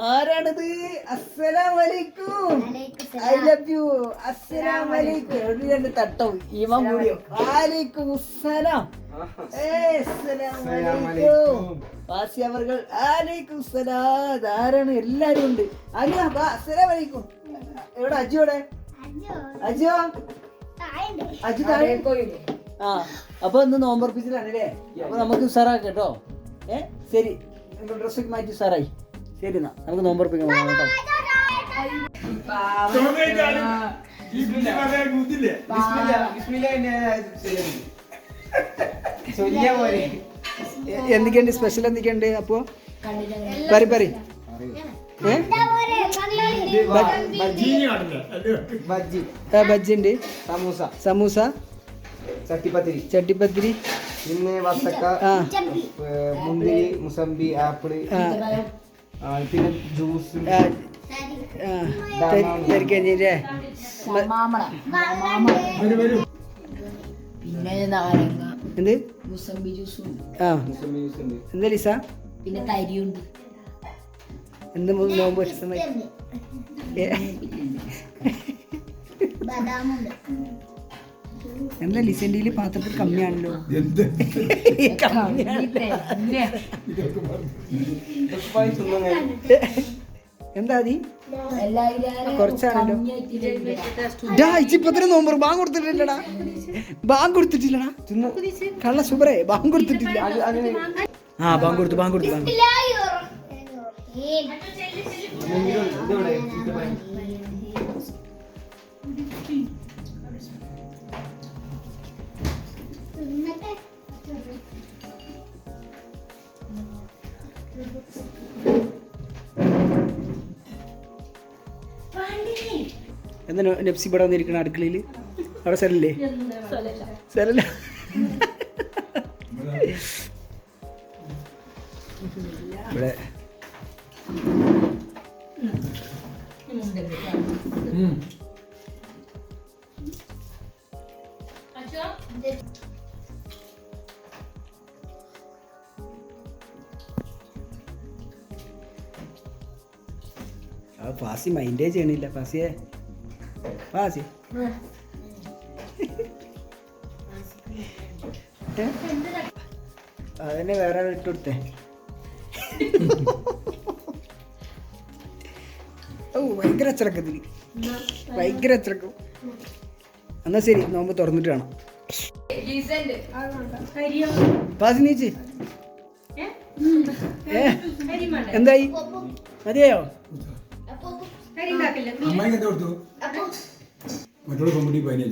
ആരാണിത്? അസ്സലാമലൈക്കും. I love you അസ്സലാമലൈക്കും. എവിടെ രണ്ട് തട്ടവും. ഈമ കൂടിയോ? വാലൈക്കും അസ്സലാം ഏയ് അസ്സലാമലൈക്കും. വാസി അവർകൾ ആലൈക്കും സലാം ആരാണ്? എല്ലാരും ഉണ്ട്. അയ്യോ വാ അസ്സലാമലൈക്കും. എവിടെ? അജു എവിടെ? അജോ. അജു? താഴെ? ആ അപ്പൊ ഇന്ന് നോമ്പർപ്പിച്ചിട്ടാണല്ലേ അല്ലേ അപ്പൊ നമുക്ക് ഉസാറാക്കട്ടോ കേട്ടോ. ഏ ശരി. ഡ്രസ്സൊക്കെ മാറ്റി ഉസാറായി. ശരി എന്നാ നമുക്ക് കേട്ടോ. എ- എന്തൊക്കെയുണ്ട്? സ്പെഷ്യൽ എന്തൊക്കെയുണ്ട് അപ്പോ? പറി പറി. ബജ്ജി. ഉണ്ട് സമൂസ. സമൂസ. ചട്ടിപ്പത്തിരി. ചട്ടിപ്പത്തിരി. പിന്നെ വത്തക്ക മുന്തിരി മുസമ്പി ആപ്പിൾ. പിന്നെ ജ്യൂസ്. തെരിക്കഞ്ഞില്ലേ? പിന്നെ നാരങ്ങ എന്ത്? മുസമ്പി ജ്യൂസും ആ. എന്താ ലിസ? പിന്നെ തരിയുണ്ട്. എന്ത് നോമ്പ് ഭക്ഷണമായി? ഏ, എന്താ ലിസൻഡിയിൽ പാത്രത്തിൽ കമ്മിയാണല്ലോ? എന്താ? നീ? കുറച്ചാണല്ലോ. ഡാ ഇച്ചിപ്പത്തിന് നോമ്പ് ബാങ്ക് കൊടുത്തിട്ടില്ലടാ. ബാങ്ക് കൊടുത്തിട്ടില്ലടാ. കള്ള സുബറേ ബാങ്ക് കൊടുത്തിട്ടില്ല. ആ ബാങ്ക് കൊടുത്തു ബാങ്ക് കൊടുത്തു ബാങ്ക് കൊടുത്തു. എന്താ നോ- നഫ്സി ഇവിടെ വന്നിരിക്കണ അടുക്കളയിൽ അവിടെ സ്ഥലല്ലേ സ്ഥലല്ല ഇവിടെ. ആ ഫാസി മൈൻഡേ ചെയ്യണില്ല ഫാസിയെ. ഫാസി. ഏ? അതന്നെ വേറെ ഇട്ടുകൊടുത്തേ ഇട്ട് കൊടുത്തേ. ഓ ഭയങ്കര അച്ചടക്കത്തിന് ഭയങ്കര അച്ചടക്കം. എന്നാ ശരി നോമ്പ് തുറന്നിട്ട് കാണാം. പാസി നീച്ച്. ഏ? എന്തായി? മതിയായോ? അമ്മായി എന്താ കൊടുത്തു? മറ്റുള്ള പെൺകുട്ടി പതിനഞ്ച്.